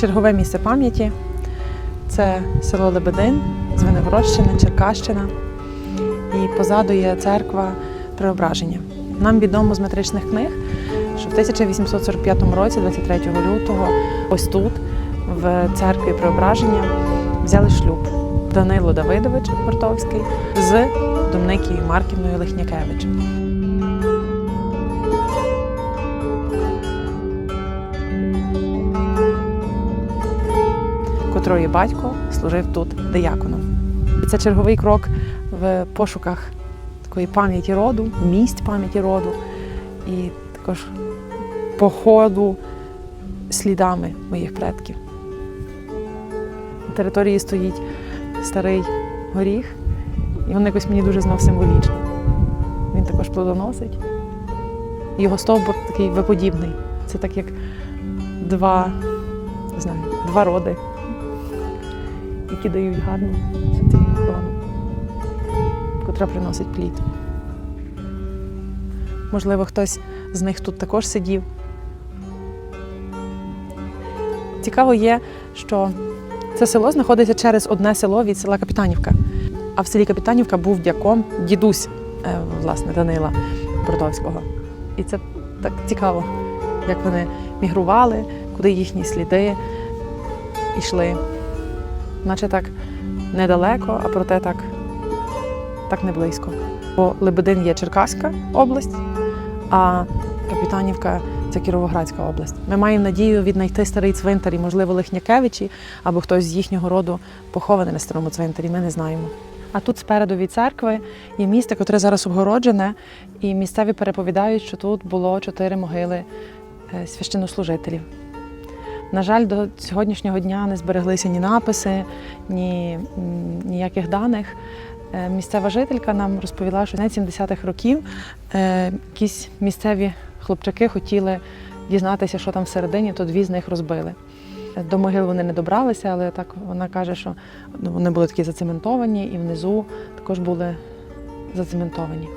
Чергове місце пам'яті це село Лебедин, Звенигородщина, Черкащина. І позаду є церква Преображення. Нам відомо з метричних книг, що в 1845 році, 23 лютого, ось тут, в церкві Преображення, взяли шлюб Данило Давидович Бортовський з Домникією Марківною Котрої батько служив тут дияконом. Це черговий крок в пошуках такої пам'яті роду, місць пам'яті роду і також походу слідами моїх предків. На території стоїть старий горіх, і він якось мені дуже знов символічно. Він також плодоносить. Його стовбур такий виподібний. Це так як два, не знаю, два роди які дають гарну суцільну хрону, котра приносить плід. Можливо, хтось з них тут також сидів. Цікаво є, що це село знаходиться через одне село від села Капітанівка. А в селі Капітанівка був дяком дідусь е, власне Данила Бродовського. І це так цікаво, як вони мігрували, куди їхні сліди йшли наче так недалеко, а проте так, так не близько. Бо Лебедин є Черкаська область, а Капітанівка це Кіровоградська область. Ми маємо надію віднайти старий цвинтар і, можливо, Лихнякевичі або хтось з їхнього роду похований на старому цвинтарі. Ми не знаємо. А тут спереду від церкви є місце, яке зараз обгороджене, і місцеві переповідають, що тут було чотири могили е, священнослужителів. На жаль, до сьогоднішнього дня не збереглися ні написи, ні ніяких даних. Е, Місцева жителька нам розповіла, що на 70-х років е, якісь місцеві хлопчаки хотіли дізнатися, що там всередині, то дві з них розбили. До могил вони не добралися, але так вона каже, що ну, вони були такі зацементовані, і внизу також були зацементовані.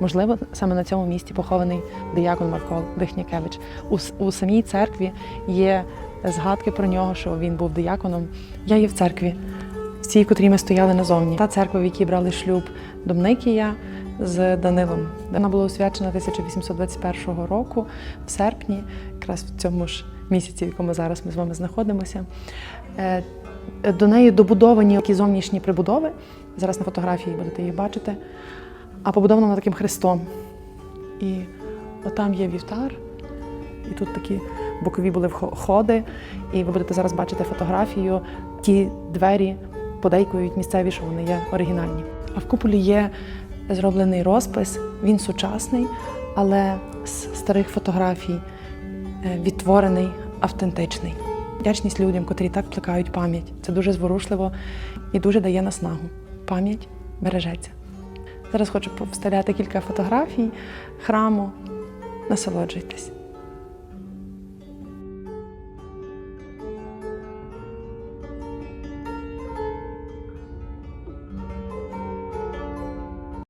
Можливо, саме на цьому місці похований диякон Марко Дихнякевич. У, у самій церкві є згадки про нього, що він був дияконом. Я є в церкві, в цій, котрій ми стояли назовні. Та церква, в якій брали шлюб Домникія з Данилом. Вона була освячена 1821 року, в серпні, якраз в цьому ж місяці, в якому зараз ми з вами знаходимося. Е, До неї добудовані такі зовнішні прибудови. Зараз на фотографії будете їх бачити. А побудовано вона таким хрестом. І отам є вівтар, і тут такі бокові були вхо- ходи, і ви будете зараз бачити фотографію. Ті двері подейкують місцеві, що вони є оригінальні. А в куполі є зроблений розпис, він сучасний, але з старих фотографій е, відтворений, автентичний. Вдячність людям, котрі так плекають пам'ять. Це дуже зворушливо і дуже дає наснагу. Пам'ять бережеться. Зараз хочу повставляти кілька фотографій храму. Насолоджуйтесь.